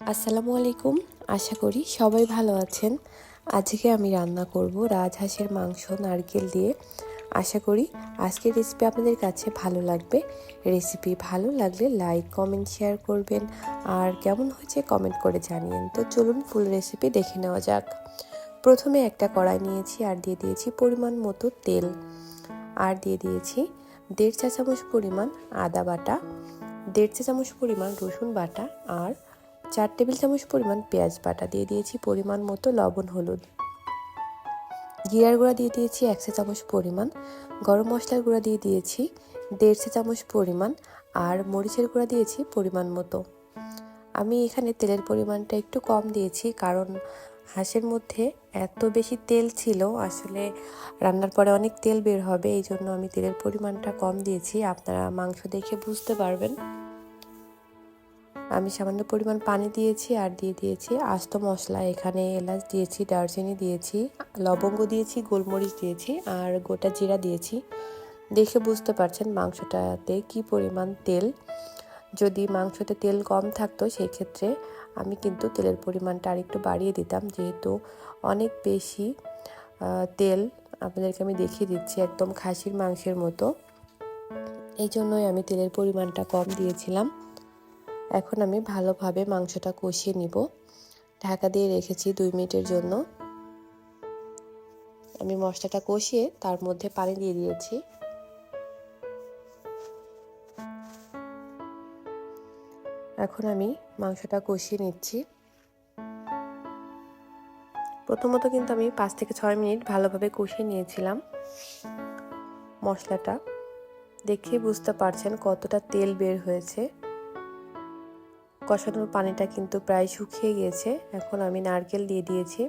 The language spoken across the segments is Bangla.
আসসালামু আলাইকুম। আশা করি সবাই ভালো আছেন। আজকে আমি রান্না করব রাজহাঁসের মাংস, নারকেল দিয়ে। আশা করি আজকের রেসিপি আপনাদের কাছে ভালো লাগবে। রেসিপি ভালো লাগলে লাইক কমেন্ট শেয়ার করবেন। আর কেমন হয়েছে কমেন্ট করে জানিয়েন। তো চলুন ফুল রেসিপি দেখে নেওয়া যাক। প্রথমে একটা কড়াই নিয়েছি আর দিয়ে দিয়েছি পরিমাণ মতো তেল। আর দিয়ে দিয়েছি দেড় চা চামচ পরিমাণ আদা বাটা, দেড় চা চামচ পরিমাণ রসুন বাটা আর চার টেবিল চামচ পরিমাণ পেঁয়াজ বাটা দিয়ে দিয়েছি, পরিমাণ মতো লবণ, হলুদ। জিরার গুঁড়া দিয়ে দিয়েছি একশো চামচ পরিমাণ। গরম মশলার গুঁড়া দিয়ে দিয়েছি দেড় চা চামচ পরিমাণ আর মরিচের গুঁড়া দিয়েছি পরিমাণ মতো। আমি এখানে তেলের পরিমাণটা একটু কম দিয়েছি কারণ হাঁসের মধ্যে এত বেশি তেল ছিল, আসলে রান্নার পরে অনেক তেল বের হবে, এই জন্য আমি তেলের পরিমাণটা কম দিয়েছি। আপনারা মাংস দেখে বুঝতে পারবেন। আমি সামান্য পরিমাণ পানি দিয়েছি আর দিয়ে দিয়েছি আস্ত মশলা। এখানে এলাচ দিয়েছি, দারচিনি দিয়েছি, লবঙ্গ দিয়েছি, গোলমরিচ দিয়েছি আর গোটা জিরা দিয়েছি। দেখে বুঝতে পারছেন মাংসটাতে কি পরিমাণ তেল। যদি মাংসতে তেল কম থাকতো সেই ক্ষেত্রে আমি কিন্তু তেলের পরিমাণটা আরেকটু বাড়িয়ে দিতাম। যেহেতু অনেক বেশি তেল আপনাদেরকে আমি দেখিয়ে দিচ্ছি একদম খাসির মাংসের মতো। এই জন্যই আমি তেলের পরিমাণটা কম দিয়েছিলাম। এখন আমি ভালোভাবে মাংসটা কষিয়ে নিব। ঢাকা দিয়ে রেখেছি দুই মিনিটের জন্য। আমি মশলাটা কষিয়ে তার মধ্যে পানি দিয়ে দিয়েছি। এখন আমি মাংসটা কষিয়ে নিচ্ছি। প্রথমত কিন্তু আমি পাঁচ থেকে ছয় মিনিট ভালোভাবে কষিয়ে নিয়েছিলাম মশলাটা। দেখে বুঝতে পারছেন কতটা তেল বের হয়েছে। কষানোর পানিটা কিন্তু প্রায় শুকিয়ে গিয়েছে। এখন আমি নারকেল দিয়ে দিয়েছি।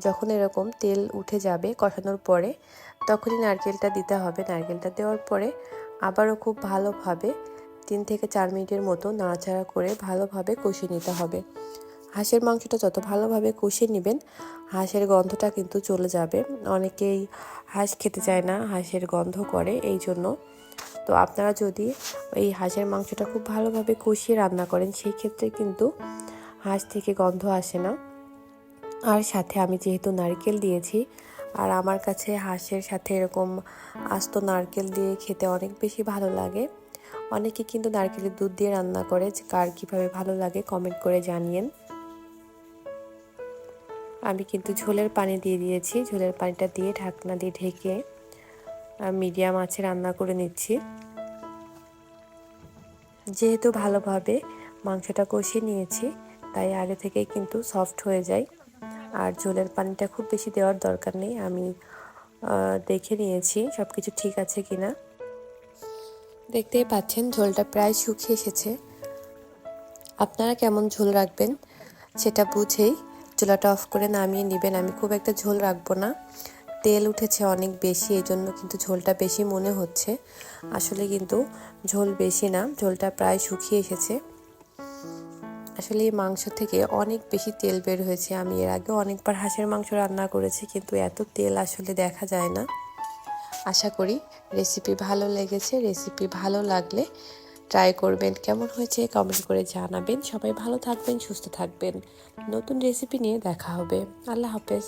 যখন এরকম তেল উঠে যাবে কষানোর পরে, তখনই নারকেলটা দিতে হবে। নারকেলটা দেওয়ার পরে আবারও খুব ভালোভাবে তিন থেকে চার মিনিটের মতো নাড়াচাড়া করে ভালোভাবে কষিয়ে নিতে হবে। হাঁসের মাংসটা যত ভালোভাবে কষিয়ে নেবেন, হাঁসের গন্ধটা কিন্তু চলে যাবে। অনেকেই হাঁস খেতে চায় না, হাঁসের গন্ধ করে, এই জন্য তো আপনারা যদি এই হাঁসের মাংসটা খুব ভালোভাবে কষিয়ে রান্না করেন সেই ক্ষেত্রে কিন্তু হাঁস থেকে গন্ধ আসে না। আর সাথে আমি যেহেতু নারকেল দিয়েছি, আর আমার কাছে হাঁসের সাথে এরকম আস্ত নারকেল দিয়ে খেতে অনেক বেশি ভালো লাগে। অনেকে কিন্তু নারকেলের দুধ দিয়ে রান্না করে কার কীভাবে ভালো লাগে কমেন্ট করে জানিয়েন। আমি কিন্তু ঝোলের পানি দিয়ে দিয়েছি, ঝোলের পানিটা দিয়ে ঢাকনা দিয়ে ঢেকে মিডিয়াম আছে, রান্না করে নিচ্ছি। যেহেতু ভালোভাবে মাংসটা কষিয়ে নিয়েছি, তাই আগে থেকেই কিন্তু সফট হয়ে যায়। আর ঝোলের পানিটা খুব বেশি দেওয়ার দরকার নেই, আমি দেখে নিয়েছি সব কিছু ঠিক আছে কিনা। দেখতেই পাচ্ছেন ঝোলটা প্রায় শুকিয়ে এসেছে। আপনারা কেমন ঝোল রাখবেন সেটা বুঝেই চুলাটা অফ করে নামিয়ে নেবেন। আমি খুব একটা ঝোল রাখব না। তেল উঠেছে অনেক বেশি এই জন্য কিন্তু ঝোলটা বেশি মনে হচ্ছে। আসলে কিন্তু ঝোল বেশি না, ঝোলটা প্রায় শুকিয়ে এসেছে। আসলে এই মাংস থেকে অনেক বেশি তেল বের হয়েছে। আমি এর আগে অনেকবার হাঁসের মাংস রান্না করেছি, কিন্তু এত তেল আসলে দেখা যায় না। আশা করি রেসিপি ভালো লেগেছে। রেসিপি ভালো লাগলে ট্রাই করবেন। কেমন হয়েছে কমেন্ট করে জানাবেন। সবাই ভালো থাকবেন, সুস্থ থাকবেন। নতুন রেসিপি নিয়ে দেখা হবে। আল্লাহ হাফেজ।